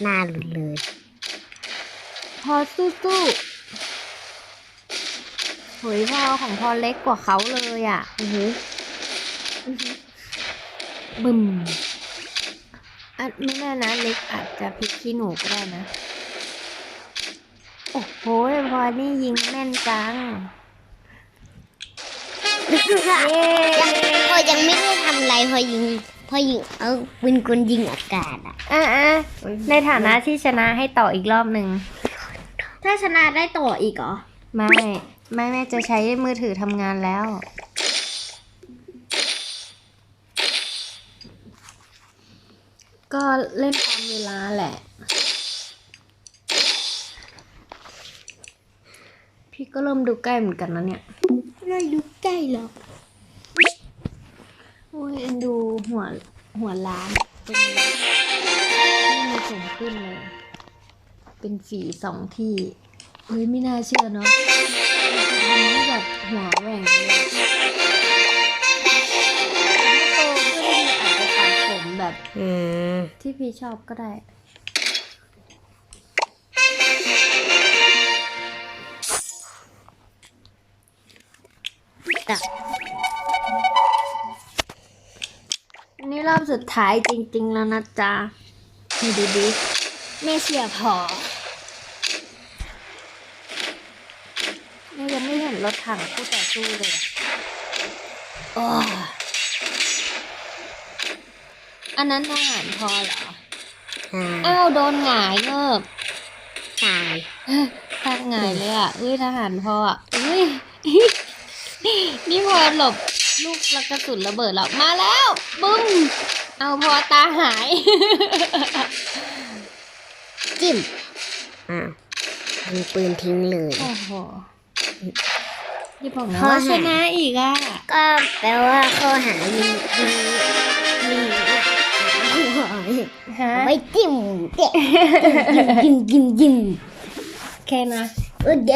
หน้าหลุดเลยพอสู้สู้เฮ้ยพอของพอเล็กกว่าเขาเลยอะอือหือบึมอะไม่แน่นะเล็กอาจจะพลิกขี้หนูก็ได้นะ โอ้โหพอนี่ยิงแม่นจังเย้ยังพอยังไม่ได้ทำอะไรพอยิง พอยิงเอาปืนกลยิงอากาศอะอะอะในฐานะที่ชนะให้ต่ออีกรอบหนึ่ง ถ้าชนะได้ต่ออีกเหรอ ไม่ไม่แม่จะใช้มือถือทำงานแล้ว ก็เล่นตามเวลาแหละ พี่ก็เริ่มดูใกล้เหมือนกันนะเนี่ย ไม่ดูใกล้หรอกโอ้ยเอ็นดู หัวหัวล้านตรงนี้ไม่มีผมขึ้นเลย เป็นฝีสองที่เฮ้ยไม่น่าเชื่อเนาะจะทำให้แบบหัวแหว่งเลยถ้าโตขึ้นอาจจะตัดผมแบบอืมที่พี่ชอบก็ได้ตัก อันนี้รอบสุดท้ายจริง ๆ แล้วนะจ๊ะนี่ดูดิแม่เชียร์พอแม่ยังไม่เห็นรถถังคู่ต่อสู้เลยโอ้อันนั้นทหารพอเหรออ่าอ้าวโดนหงายเงิบตายทางหงายเลยอะ อุ้ยทหารพออะ อุ้ย นี่พอหลบ ลูกระกระสุนระเบิดแล้วมาแล้วบึ้มเอาพอตาหาย จิ้มอ่ายิงปืนทิ้งเลยโอ้โหอย่าบอกนะข้อว่าหาชนะอีกอะก็แปลว่าข้อหายิงยิงยิงหัวฮะไว้จิ้มเด็กยิงยิงยิงยิงแค่นะโอเค